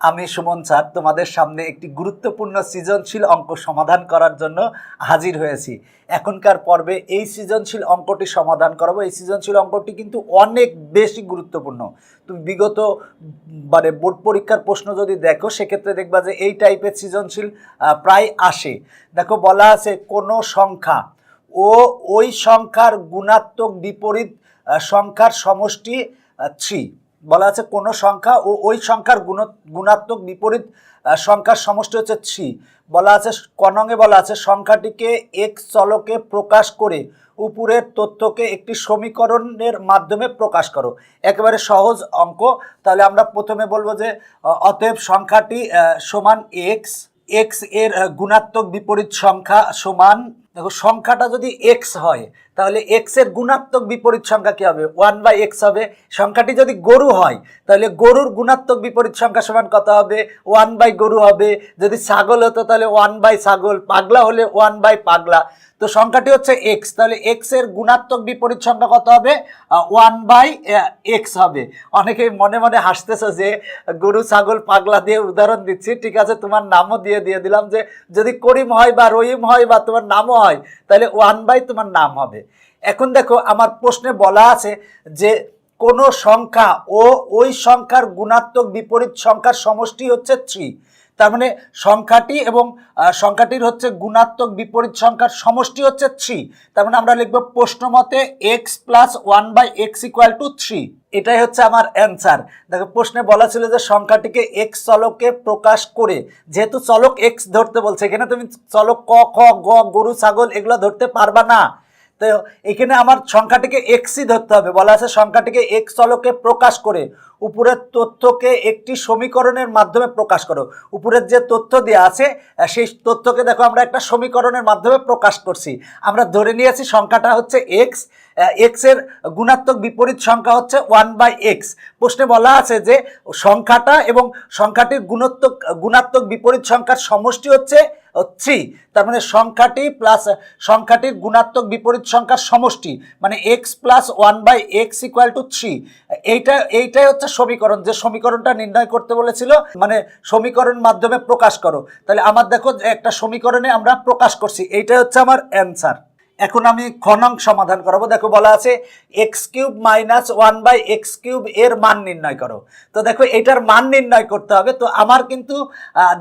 আমি, সুমন স্যার, তোমাদের সামনে একটি গুরুত্বপূর্ণ সৃজনশীল অঙ্ক সমাধান করার জন্য হাজির হয়েছি। এখনকার পর্বে এই সৃজনশীল অঙ্কটি সমাধান করাবো। এই সৃজনশীল অঙ্কটি কিন্তু অনেক বেশি গুরুত্বপূর্ণ। তুমি বিগত মানে বোর্ড পরীক্ষার প্রশ্ন যদি দেখো, সেক্ষেত্রে দেখবা যে এই টাইপের সৃজনশীল প্রায় আসে। দেখো, বলা আছে কোনো সংখ্যা ও ওই সংখ্যার গুণাত্মক বিপরীত সংখ্যার সমষ্টি থ্রি। বলা আছে কোনো সংখ্যা ও ওই সংখ্যার গুণ, গুণাত্মক বিপরীত সংখ্যার সমষ্টি হচ্ছে থ্রি বলা আছে কনঙে বলা আছে, সংখ্যাটিকে এক চলকে প্রকাশ করে উপরের তথ্যকে একটি সমীকরণের মাধ্যমে প্রকাশ করো। একেবারে সহজ অঙ্ক। তাহলে আমরা প্রথমে বলব যে অতএব সংখ্যাটি সমান এক্স এক্সের গুণাত্মক বিপরীত সংখ্যা সমান দেখো, সংখ্যাটা যদি এক্স হয়, তাহলে এক্সের গুণাত্মক বিপরীত সংখ্যা কি হবে? ওয়ান বাই এক্স হবে। সংখ্যাটি যদি গরু হয়, তাহলে গরুর গুণাত্মক বিপরীত সংখ্যা সমান কত হবে? ওয়ান বাই গরু হবে। যদি ছাগল হতো, তাহলে ওয়ান বাই ছাগল। পাগলা হলে ওয়ান বাই পাগলা। তো সংখ্যাটি হচ্ছে এক্স তাহলে এক্সের গুণাত্মক বিপরীত সংখ্যা কত হবে? ওয়ান বাই এক্স হবে। অনেকে মনে মনে হাসতেছে যে, গরু, ছাগল, পাগলা দিয়ে উদাহরণ দিচ্ছি, ঠিক আছে, তোমার নামও দিয়ে দিয়ে দিলাম যে, যদি করিম হয় বা রহিম হয় বা তোমার নামও হয়, তাহলে ওয়ান বাই তোমার নাম হবে। এখন দেখো, আমার প্রশ্নে বলা আছে যে, কোনো সংখ্যা ও ওই সংখ্যার গুণাত্মক বিপরীত সংখ্যার সমষ্টি হচ্ছে থ্রি তার মানে সংখ্যাটি এবং সংখ্যাটির হচ্ছে গুণাত্মক বিপরীত সংখ্যার সমষ্টি হচ্ছে থ্রি তার মানে আমরা লিখব প্রশ্ন মতে x plus one by x equal to three এটাই হচ্ছে আমার অ্যান্সার দেখো, প্রশ্নে বলা ছিল যে সংখ্যাটিকে এক্স চলকে প্রকাশ করে, যেহেতু চলক এক্স ধরতে বলছে, এখানে তুমি চলক ক, খ, গ, গরু, ছাগল এগুলো ধরতে পারবা না। তো এখানে আমার সংখ্যাটিকে এক্সই ধরতে হবে। বলা আছে সংখ্যাটিকে এক্স চলকে প্রকাশ করে। উপরের তথ্যকে একটি সমীকরণের মাধ্যমে প্রকাশ করো। উপরের যে তথ্য দেওয়া আছে সেই তথ্যকে দেখো আমরা একটা সমীকরণের মাধ্যমে প্রকাশ করছি। আমরা ধরে নিয়েছি সংখ্যাটা হচ্ছে এক্স এক্সের গুণাত্মক বিপরীত সংখ্যা হচ্ছে ওয়ান বাই এক্স প্রশ্নে বলা আছে যে সংখ্যাটা এবং সংখ্যাটির গুণাত্মক গুণাত্মক বিপরীত সংখ্যার সমষ্টি হচ্ছে থ্রি তার মানে সংখ্যাটি প্লাস সংখ্যাটির গুণাত্মক বিপরীত সংখ্যার সমষ্টি মানে x plus one by x equal to three এইটা, এইটাই হচ্ছে সমীকরণ, যে সমীকরণটা নির্ণয় করতে বলেছিল মানে সমীকরণ মাধ্যমে প্রকাশ করো, তাহলে আমার দেখো একটা সমীকরণে আমরা প্রকাশ করছি, এইটাই হচ্ছে আমার অ্যান্সার এখন আমি খনং সমাধান করাবো। দেখো বলা আছে x cube minus one by x cube এর মান নির্ণয় করো। তো দেখো এটার মান নির্ণয় করতে হবে। তো আমার কিন্তু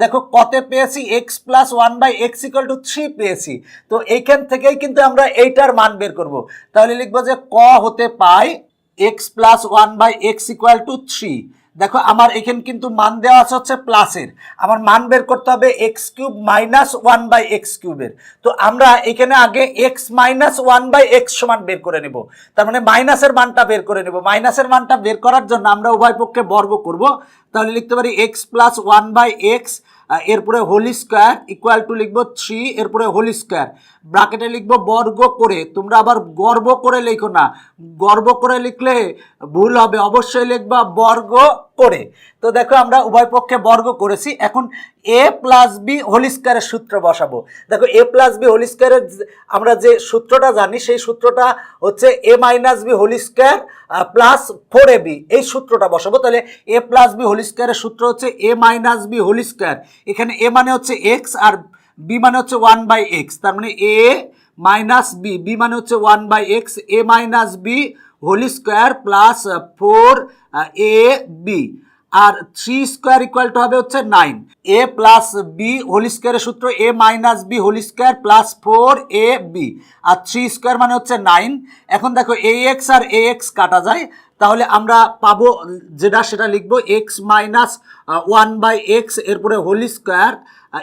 দেখো কতে পেয়েছি x plus one by x equal to three পেয়েছি। তো এইখান থেকেই কিন্তু আমরা এইটার মান বের করব। তাহলে লিখব যে ক হতে পাই x plus one by x equal to three দেখো, আমার এখানে কিন্তু মান দেওয়া আছে হচ্ছে প্লাসের আমার মান বের করতে হবে x cube minus one by x কিউবের তো আমরা এখানে আগে x minus one by x সমান বের করে নেব। তার মানে মাইনাসের মানটা বের করে নেব। মাইনাসের মানটা বের করার জন্য আমরা উভয় পক্ষে বর্গ করব। তাহলে লিখতে পারি x plus one by x এরপরে হোলি স্কোয়ার ইকুয়াল টু লিখব থ্রি এরপরে হোলি স্কোয়ার ব্রাকেটে লিখব বর্গ করে। তোমরা আবার গর্ব করে লিখো না। গর্ব করে লিখলে ভুল হবে। অবশ্যই লিখবা বর্গ করে। তো দেখো, আমরা উভয় পক্ষে বর্গ করেছি। এখন এ প্লাস বি হোলিস্কারের সূত্র বসাবো। দেখো এ প্লাস বি হোলিস্কারের আমরা যে সূত্রটা জানি, সেই সূত্রটা হচ্ছে a minus b whole square plus four a b এই সূত্রটা বসাবো। তাহলে এ প্লাস বি হোলিস্কারের সূত্র হচ্ছে এ মাইনাস বি হোলিস্কার এখানে এ মানে হচ্ছে এক্স আর বি মানে হচ্ছে ওয়ান বাই এক্স তার মানে এ মাইনাস বি বি মানে হচ্ছে one by x a minus b whole square plus four a b R three square equal to হবে হচ্ছে nine a plus b whole স্কোয়ারের সূত্র a minus b whole square plus four a b R three square মানে হচ্ছে nine এখন দেখো এ x আর এ x কাটা যায় তাহলে আমরা পাবো যেটা সেটা লিখব x minus one by x এরপরে whole square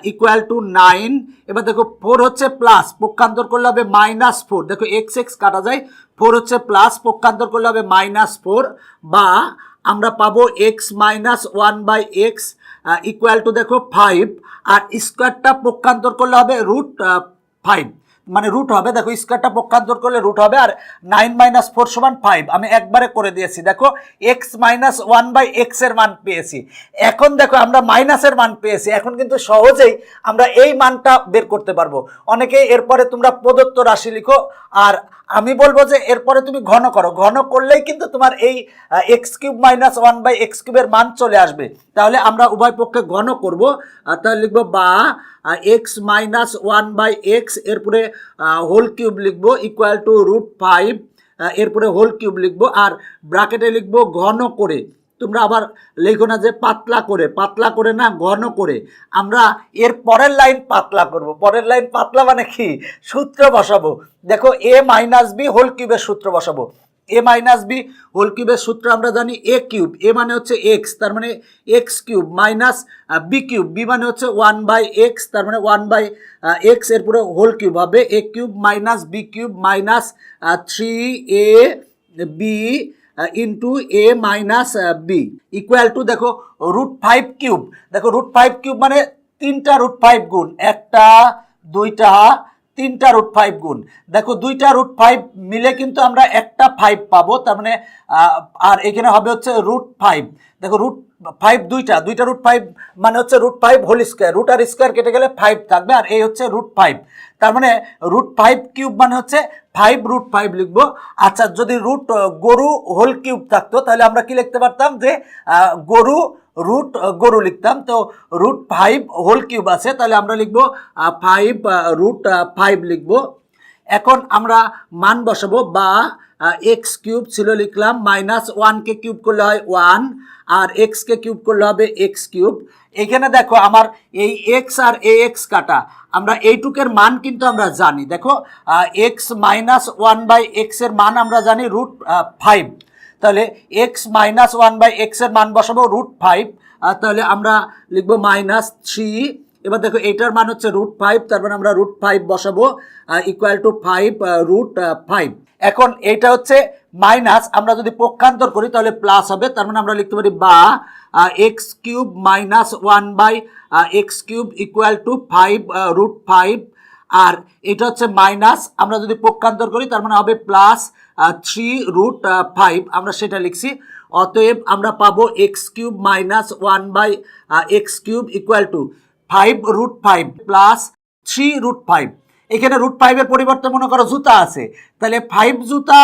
equal to nine এবার দেখো ফোর হচ্ছে প্লাস পক্ষান্তর করলে হবে মাইনাস ফোর দেখো এক্স এক্স কাটা যায় ফোর হচ্ছে প্লাস পক্ষান্তর করলে হবে মাইনাস ফোর বা আমরা পাবো x minus one by x equal to দেখো ফাইভ আর স্কোয়ারটা পক্ষান্তর করলে হবে রুট ফাইভ মানে রুট হবে, দেখো স্কোয়ারটা পক্ষান্তর করলে রুট হবে আর নাইন মাইনাস ফোর সমান ফাইভ আমি একবারে করে দিয়েছি, দেখো এক্স মাইনাস ওয়ান বাই এক্সের মান পেয়েছি। এখন দেখো আমরা মাইনাসের মান পেয়েছি, এখন কিন্তু সহজেই আমরা এই মানটা বের করতে পারব। অনেকেই এরপরে তোমরা প্রদত্ত রাশি লিখো, আর আমি বলব যে এরপরে তুমি ঘন করো, ঘন করলেই কিন্তু তোমার এই x cube minus one by x কিউবের মান চলে আসবে। তাহলে আমরা উভয় পক্ষে ঘন করব তাহলে লিখব বা x minus one by x এরপরে হোল কিউব লিখব ইকুয়াল টু রুট ফাইভ এরপরে হোল কিউব লিখব আর ব্রাকেটে লিখব ঘন করে। তোমরা আবার লেখো না যে পাতলা করে পাতলা করে না ঘন করে। আমরা এর পরের লাইন পাতলা করব। পরের লাইন পাতলা মানে কি? সূত্র বসাবো। দেখো এ মাইনাস বি হোল কিউবের সূত্র বসাবো। এ মাইনাস বি হোল কিউবের সূত্র আমরা জানি এ কিউব এ মানে হচ্ছে এক্স তার মানে x cube minus b cube b মানে হচ্ছে ওয়ান বাই এক্স তার মানে ওয়ান বাই এক্স এরপরে হোল কিউব হবে a cube minus b cube minus three a b into a minus b equal to দেখো রুট ফাইভ কিউব দেখো root five cube মানে তিনটা রুট ফাইভ গুণ। একটা, দুইটা তিনটা রুট ফাইভ গুণ। দেখো, দুইটা রুট ফাইভ মিলে কিন্তু আমরা একটা ফাইভ পাবো, তার মানে আর এখানে হবে হচ্ছে রুট ফাইভ দেখো রুট ফাইভ দুইটা দুইটা রুট ফাইভ মানে হচ্ছে root five whole square root আর স্কোয়ার কেটে গেলে ফাইভ থাকবে, আর এই হচ্ছে রুট ফাইভ তার মানে রুট ফাইভ কিউব মানে হচ্ছে ফাইভ রুট ফাইভ লিখব। আচ্ছা যদি রুট গরু হোল কিউব থাকতো, তাহলে আমরা কি লিখতে পারতাম যে গরু রুট গরু লিখতাম। তো রুট ফাইভ হোল কিউব আছে, তাহলে আমরা লিখব ফাইভ রুট ফাইভ লিখব। এখন আমরা মান বসাবো, বা এক্স কিউব ছিল লিখলাম মাইনাস ওয়ানকে কিউব করলে হয় ওয়ান আর এক্সকে কিউব করলে হবে এক্স কিউব এখানে দেখো আমার এই এক্স আর এ এক্স কাটা। আমরা এইটুকের মান কিন্তু আমরা জানি। দেখো এক্স মাইনাস ওয়ান বাই এক্সের মান আমরা জানি রুট ফাইভ তাহলে এক্স মাইনাস ওয়ান বাই এক্সের মান বসাবো রুট ফাইভ তাহলে আমরা লিখব মাইনাস থ্রি এবার দেখো এটার মান হচ্ছে রুট ফাইভ তার মানে আমরা রুট ফাইভ বসাবো equal to five root five এখন এইটা হচ্ছে মাইনাস আমরা যদি পক্ষান্তর করি তাহলে প্লাস হবে, তার মানে আমরা লিখতে পারি বা x cube minus one by x cube equal to five root five আর এটা হচ্ছে মাইনাস আমরা যদি পক্ষান্তর করি, তার মানে হবে প্লাস থ্রি রুট ফাইভ আমরা সেটা লিখছি। অতএব আমরা পাবো x cube minus one by x cube equal to five root five plus three root five এখানে রুট ফাইভের পরিবর্তে মনে করো জুতা আছে। তাহলে ফাইভ জুতা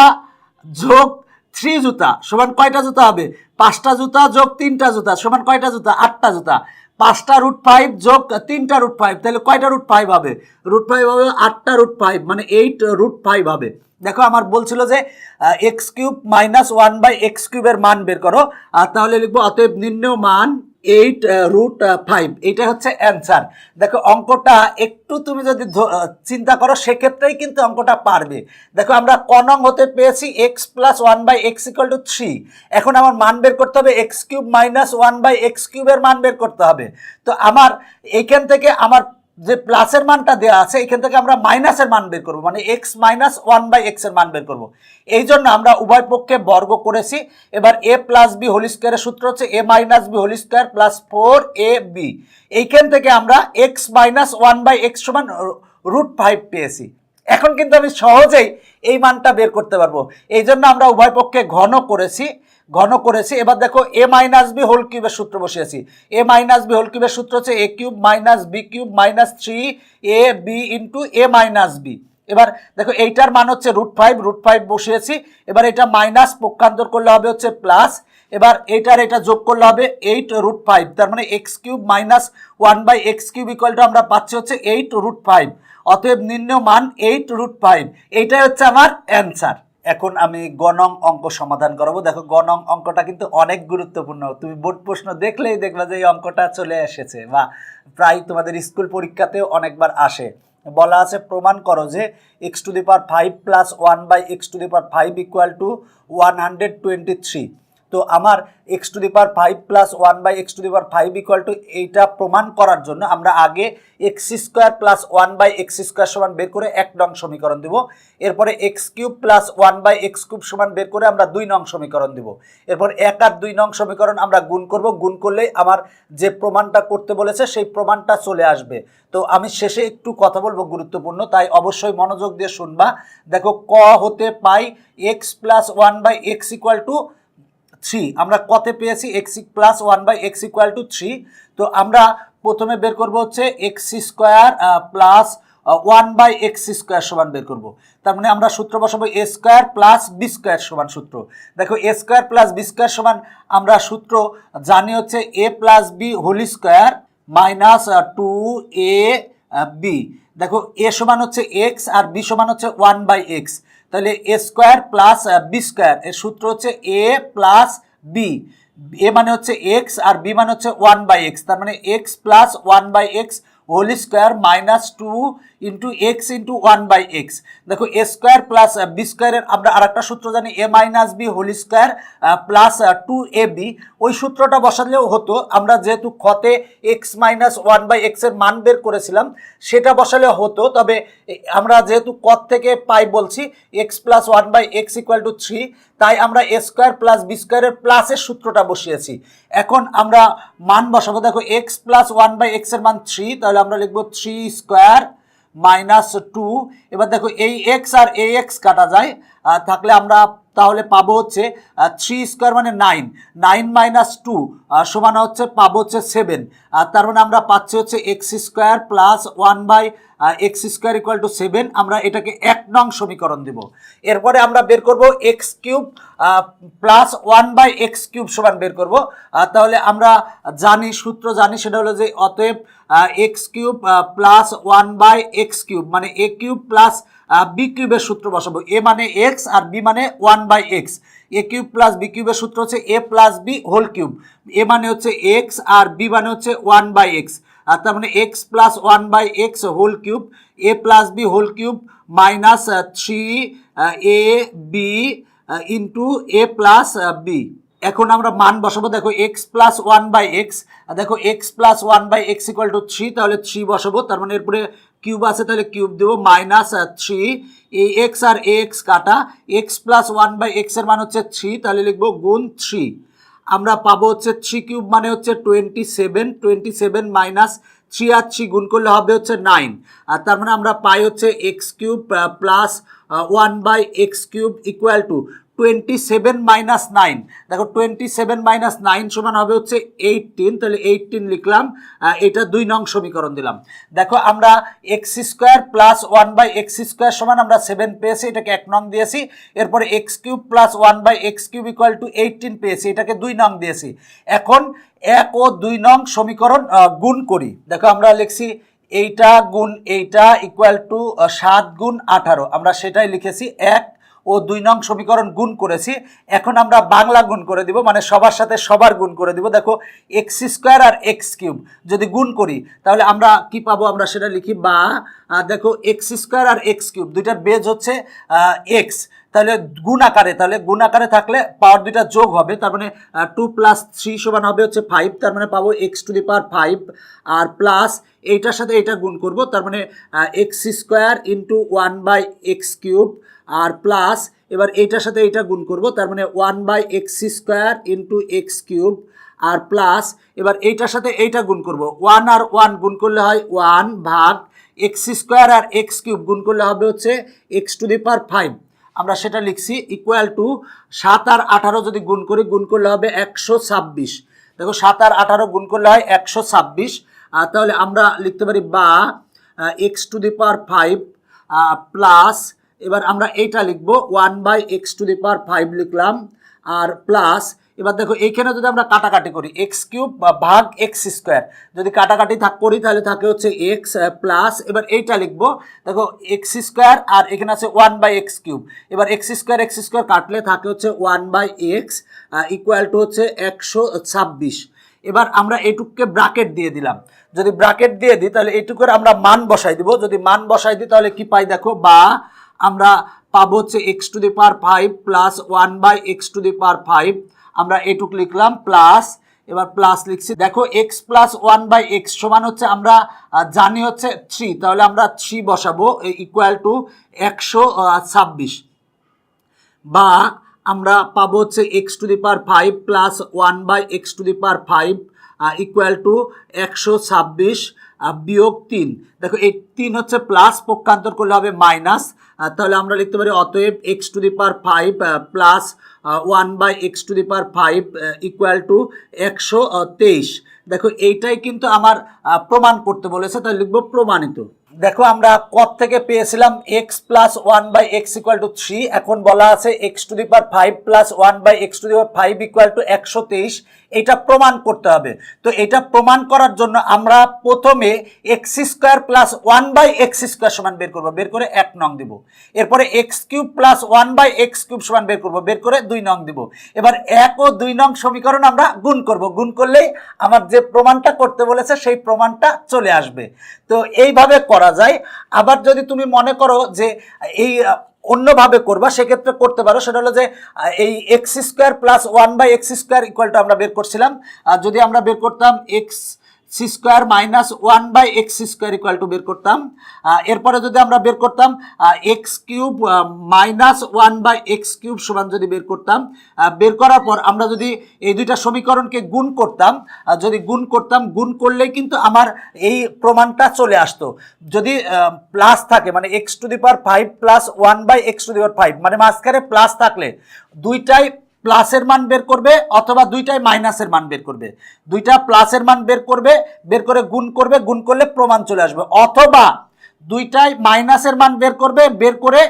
যোগ থ্রি জুতা সমান কয়টা জুতা হবে? পাঁচটা জুতা যোগ তিনটা জুতা সমান কয়টা জুতা? আটটা জুতা। পাঁচটা রুট ফাইভ যোগ তিনটা রুট ফাইভ তাহলে কয়টা রুট ফাইভ হবে? রুট ফাইভ হবে আটটা রুট ফাইভ মানে এইট রুট ফাইভ হবে। দেখো আমার বলছিল যে x cube minus one by x কিউবের মান বের করো। আর তাহলে লিখব, অতএব নিম্ন মান এইট রুট ফাইভ এইটা হচ্ছে অ্যান্সার দেখো, অঙ্কটা একটু তুমি যদি চিন্তা করো, সেক্ষেত্রেই কিন্তু অঙ্কটা পারবে। দেখো, আমরা কনং হতে পেয়েছি x plus one by x equal to three এখন আমার মান বের করতে হবে x cube minus one by x কিউবের মান বের করতে হবে। তো আমার এইখান থেকে আমার যে প্লাসের মানটা দেওয়া আছে, এখান থেকে আমরা মাইনাসের মান বের করব। মানে এক্স মাইনাস ওয়ান বাই এক্সের মান বের করব। এই জন্য আমরা উভয় পক্ষে বর্গ করেছি। এবার এ প্লাস বি হোল স্কোয়ারের সূত্র হচ্ছে a minus b whole square plus four a b এইখান থেকে আমরা x minus one by x সমান রুট ফাইভ পেয়েছি। এখন কিন্তু আমি সহজেই এই মানটা বের করতে পারব। এই জন্য আমরা উভয় পক্ষে ঘন করেছি। ঘন করেছি। এবার দেখো এ মাইনাস বি হোল কিউবের সূত্র বসিয়েছি এ মাইনাস বি হোল কিউবের সূত্র হচ্ছে a cube minus b cube minus three a b into a minus b এবার দেখো, এইটার মান হচ্ছে রুট ফাইভ রুট ফাইভ বসিয়েছি এবার এটা মাইনাস পক্ষান্তর করলে হবে হচ্ছে প্লাস এবার এইটার এটা যোগ করলে হবে এইট রুট ফাইভ তার মানে X cube minus one by X cube ইকুয়ালটা আমরা পাচ্ছি হচ্ছে এইট রুট ফাইভ অতএব নিম্ন মান এইট রুট ফাইভ এইটাই হচ্ছে আমার অ্যান্সার এখন আমি গণং অঙ্ক সমাধান করাবো। দেখো, গণং অঙ্কটা কিন্তু অনেক গুরুত্বপূর্ণ। তুমি বোর্ড প্রশ্ন দেখলেই দেখবে যে এই অঙ্কটা চলে এসেছে বা প্রায় তোমাদের স্কুল পরীক্ষাতেও অনেকবার আসে। বলা আছে, প্রমাণ করো যে X to the power five plus one by X to the power five equal to one hundred twenty three তো আমার X to the power five plus one by X to the power five equal to এইটা প্রমাণ করার জন্য আমরা আগে X square plus one by X square সমান বের করে এক নং সমীকরণ দিব। এরপরে X cube plus one by X cube সমান বের করে আমরা দুই নং সমীকরণ দিব। এরপর এক আর দুই নং সমীকরণ আমরা গুণ করব। গুণ করলেই আমার যে প্রমাণটা করতে বলেছে সেই প্রমাণটা চলে আসবে। তো আমি শেষে একটু কথা বলব গুরুত্বপূর্ণ, তাই অবশ্যই মনোযোগ দিয়ে শুনবা। দেখো, ক হতে পাই X plus one by X equal to three আমরা কতে পেয়েছি X plus one by X equal to three তো আমরা প্রথমে বের করব হচ্ছে X square plus one by X square সমান বের করব। তার মানে আমরা সূত্র বসাবো A square plus B square সমান সূত্র। দেখো A square plus B square সমান আমরা সূত্র জানি হচ্ছে A plus B whole square minus two A B দেখো এ সমান হচ্ছে এক্স আর বি সমান হচ্ছে ওয়ান বাই এক্স তাহলে A square plus B square এর সূত্র হচ্ছে এ প্লাস বি এ মানে হচ্ছে এক্স আর বি মানে হচ্ছে ওয়ান বাই এক্স তার মানে X plus one by X whole square minus two into X into one by X দেখো এ স্কোয়ার প্লাস বি স্কোয়ারের আমরা আর একটা সূত্র জানি A minus B whole square plus two A B ওই সূত্রটা বসালেও হতো, আমরা যেহেতু খতে এক্স মাইনাস ওয়ান বাই এক্সের মান বের করেছিলাম, সেটা বসালে হতো, তবে আমরা যেহেতু কত থেকে পাই বলছি X plus one by X equal to three তাই আমরা এ স্কোয়ার প্লাস বি স্কোয়ারের প্লাসের সূত্রটা বসিয়েছি। এখন আমরা মান বসাবো, দেখো এক্স প্লাস ওয়ান বাই এক্সের মান থ্রি তাহলে আমরা লিখব থ্রি স্কোয়ার মাইনাস টু। এবার দেখো, এই এক্স আর এ এক্স কাটা যায়। থাকলে আমরা তাহলে পাবো হচ্ছে থ্রি স্কোয়ার মানে নাইন নাইন মাইনাস টু সমান হচ্ছে, পাবো হচ্ছে সেভেন আর তার মানে আমরা পাচ্ছি হচ্ছে X square plus one by X square equal to seven আমরা এটাকে এক নং সমীকরণ দেব। এরপরে আমরা বের করব X cube plus one by X cube সমান বের করব। তাহলে আমরা জানি, সূত্র জানি সেটা হলো যে অতএব X cube plus one by X cube মানে এ কিউব প্লাস বি কিউবের সূত্র বসাবো। এ মানে এক্স আর বি মানে one by X A cube plus B কিউবের সূত্র হচ্ছে A plus B whole cube A মানে হচ্ছে এক্স আর বি মানে হচ্ছে ওয়ান বাই এক্স আর তার মানে X plus one by X whole cube A plus B whole cube minus three A B into A plus B এখন আমরা মান বসাবো, দেখো X plus one by X দেখো X plus one by X equal to three তাহলে three বসাবো, তার মানে এরপরে কিউব আছে তাহলে কিউব দেবো মাইনাস থ্রি এই এক্স আর এক্স কাটা এক্স প্লাস ওয়ান বাই এক্সের মান হচ্ছে থ্রি তাহলে লিখব গুণ থ্রি আমরা পাবো হচ্ছে থ্রি কিউব মানে হচ্ছে twenty seven twenty seven minus three আর থ্রি গুণ করলে হবে হচ্ছে নাইন আর তার মানে আমরা পাই হচ্ছে X cube plus one by X cube equal to twenty seven minus nine দেখো টোয়েন্টি সেভেন মাইনাস নাইন সমান হবে হচ্ছে এইটিন তাহলে এইটিন লিখলাম এটা দুই নং সমীকরণ দিলাম। দেখো আমরা X square plus one by X square সমান আমরা সেভেন পেয়েছি, এটাকে এক নং দিয়েছি, এরপরে X cube plus one by X cube equal to eighteen পেয়েছি, এটাকে দুই নং দিয়েছি। এখন এক ও দুই নং সমীকরণ গুণ করি। দেখো আমরা লিখছি এইটা গুণ এইটা ইকুয়াল টু সাত গুণ আঠারো। আমরা সেটাই লিখেছি এক ও দুই নং সমীকরণ গুণ করেছি। এখন আমরা বাংলা গুণ করে দিব মানে সবার সাথে সবার গুণ করে দিব। দেখো এক্স স্কোয়ার আর এক্স কিউব যদি গুণ করি, তাহলে আমরা কি পাবো? আমরা সেটা লিখি বা দেখো এক্স স্কোয়ার আর এক্স কিউব দুইটার বেজ হচ্ছে এক্স তাহলে গুণ আকারে, তাহলে গুণ আকারে থাকলে পাওয়ার দুইটা যোগ হবে, তার মানে টু প্লাস থ্রি সমান হবে হচ্ছে ফাইভ তার মানে পাবো X to the power five R plus এইটার সাথে এটা গুণ করব, তার মানে X square into one by X cube R plus এবার এইটার সাথে এইটা গুণ করব, তার মানে one by X square into X cube R plus এবার এইটার সাথে এইটা গুণ করব ওয়ান আর ওয়ান গুণ করলে হয় ওয়ান ভাগ এক্স স্কোয়ার আর এক্স কিউব গুণ করলে হবে হচ্ছে X to the power five আমরা সেটা লিখছি ইকুয়াল টু সাত আর আঠারো যদি গুণ করি, গুণ করলে হবে একশো ছাব্বিশ। দেখো সাত আর আঠারো গুণ করলে হয় একশো ছাব্বিশ। তাহলে আমরা লিখতে পারি বা X to the power five plus এবার আমরা এইটা লিখব one by X to the power five লিখলাম, আর প্লাস এবার দেখো, এইখানে যদি আমরা কাটাকাটি করি এক্স কিউব ভাগ এক্স স্কোয়ার, যদি কাটাকাটি থাক, করি, তাহলে থাকে হচ্ছে এক্স প্লাস এবার এইটা লিখব, দেখো এক্স স্কোয়ার আর এখানে আছে ওয়ান বাই এক্স কিউব, এবার এক্স স্কোয়ার এক্স স্কোয়ার কাটলে থাকে হচ্ছে one by X equal to হচ্ছে একশো ছাব্বিশ। এবার আমরা এইটুকুকে ব্রাকেট দিয়ে দিলাম। যদি ব্রাকেট দিয়ে দিই, তাহলে এইটুকুর আমরা মান বসাই দিব। যদি মান বসাই দিই, তাহলে কি পাই দেখো, বা আমরা পাবো হচ্ছে X to the power five plus one by X to the power five আমরা এটুক লিখলাম প্লাস এবার প্লাস লিখছি। দেখো X plus one by X সমান হচ্ছে আমরা জানি হচ্ছে থ্রি তাহলে আমরা থ্রি বসাবো ইকুয়াল টু একশো ছাব্বিশ। বা আমরা পাবো হচ্ছে X to the power five plus one by X to the power five equal to একশো ছাব্বিশ বিয়োগ তিন। দেখো, এই তিন হচ্ছে প্লাস পক্ষান্তর করলে হবে মাইনাস তাহলে আমরা লিখতে পারি অতএব X to the power five plus one by X to the power five equal to একশো তেইশ। দেখো, এইটাই কিন্তু আমার প্রমাণ করতে বলেছে, তাই লিখব প্রমাণিত। দেখো, আমরা কত থেকে পেয়েছিলাম X plus one by X equal to three এখন বলা আছে X to the power five plus one by X to the power five equal to একশো তেইশ। এটা প্রমাণ করতে হবে। তো এটা প্রমাণ করার জন্য আমরা প্রথমে X square plus one by X square সমান বের করব। বের করে এক নং দিব। এরপরে X cube plus one by X cube সমান বের করব। বের করে দুই নং দিব। এবার এক ও দুই নং সমীকরণ আমরা গুণ করব। গুণ করলেই আমার যে প্রমাণটা করতে বলেছে, সেই প্রমাণটা চলে আসবে। তো এইভাবে করা যায়। আবার যদি তুমি মনে করো যে এই অন্যভাবে করবা, সেক্ষেত্রে করতে পারো। সেটা হলো যে এই X square plus one by X square ইকুয়ালটা আমরা বের করছিলাম। আর যদি আমরা বের করতাম X C square minus one by X square equal to বের করতাম। এরপরে যদি আমরা বের করতাম X cube minus one by X cube সমান যদি বের করতাম বের করার পর আমরা যদি এই দুইটা সমীকরণকে গুণ করতাম যদি গুণ করতাম, গুণ করলেই কিন্তু আমার এই প্রমাণটা চলে আসতো। যদি প্লাস থাকে মানে X to the power five plus one by X to the power five মানে মাঝখানে প্লাস থাকলে দুইটাই প্লাসের মান বের করবে অথবা দুইটাই মাইনাসের মান বের করবে। দুইটা প্লাসের মান বের করবে, বের করে গুণ করবে, গুণ করলে প্রমাণ চলে আসবে। অথবা দুইটাই মাইনাসের মান বের করবে, বের করে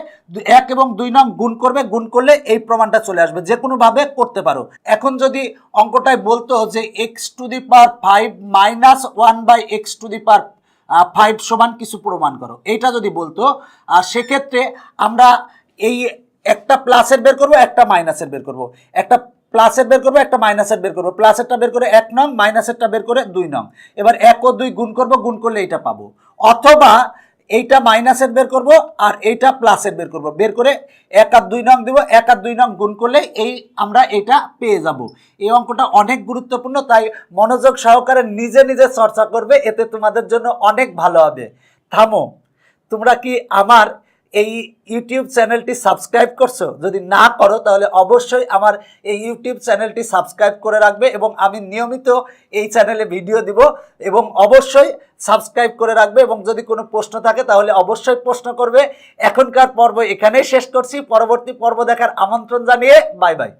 এক এবং দুই নং গুণ করবে, গুণ করলে এই প্রমাণটা চলে আসবে। যে কোনোভাবে করতে পারো। এখন যদি অঙ্কটায় বলতো যে X to the power five minus one by X to the power five সমান কিছু প্রমাণ করো। এইটা যদি বলতো সেক্ষেত্রে আমরা এই একটা প্লাসের বের করব, একটা মাইনাসের বের করব। একটা প্লাসের বের করব, একটা মাইনাসের বের করব। প্লাসেরটা বের করে এক নং, মাইনাসেরটা বের করে দুই নং। এবার এক ও দুই গুণ করব, গুণ করলে এইটা পাবো। অথবা এইটা মাইনাসের বের করব আর এইটা প্লাসের বের করব। বের করে এক আর দুই নং দিব, এক আর দুই নং গুণ করলে এই আমরা এটা পেয়ে যাব। এই অঙ্কটা অনেক গুরুত্বপূর্ণ, তাই মনোযোগ সহকারে নিজে নিজে চর্চা করবে, এতে তোমাদের জন্য অনেক ভালো হবে। থামো, তোমরা কি আমার এই ইউটিউব চ্যানেলটি সাবস্ক্রাইব করছ? যদি না করো, তাহলে অবশ্যই আমার এই ইউটিউব চ্যানেলটি সাবস্ক্রাইব করে রাখবে এবং আমি নিয়মিত এই চ্যানেলে ভিডিও দিব এবং অবশ্যই সাবস্ক্রাইব করে রাখবে এবং যদি কোনো প্রশ্ন থাকে, তাহলে অবশ্যই প্রশ্ন করবে। এখনকার পর্ব এখানেই শেষ করছি। পরবর্তী পর্ব দেখার আমন্ত্রণ জানিয়ে বাই বাই